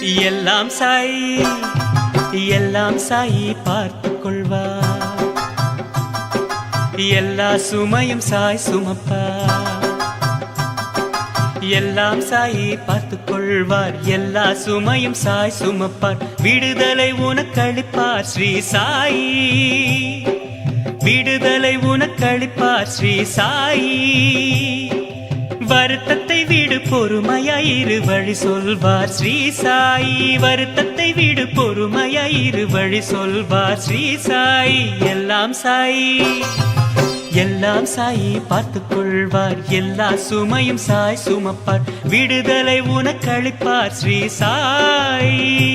எல்லாம் சாய் எல்லாம் சாயி பார்த்து கொள்வா. எல்லா சுமையும் சாய் சுமப்பா. எல்லாம் சாயி பார்த்து கொள்வார் எல்லா சுமையும் சாய் சுமப்பார். விடுதலை உனக்களிப்பார் ஸ்ரீ சாயி. விடுதலை உனக்களிப்பார் ஸ்ரீ சாயி. வருத்தத்தை விடு பொறுமையாயிரு வழி சொல்வார். ஸ்ரீ சாயி வருத்தத்தை விடு பொறுமையாயிரு வழி சொல்வார். ஸ்ரீ சாயி எல்லாம் சாயி எல்லாம் சாயி பார்த்து கொள்வார். எல்லா சுமையும் சாய் சுமப்பார். விடுதலை உனக்களிப்பார் ஸ்ரீ சாயி.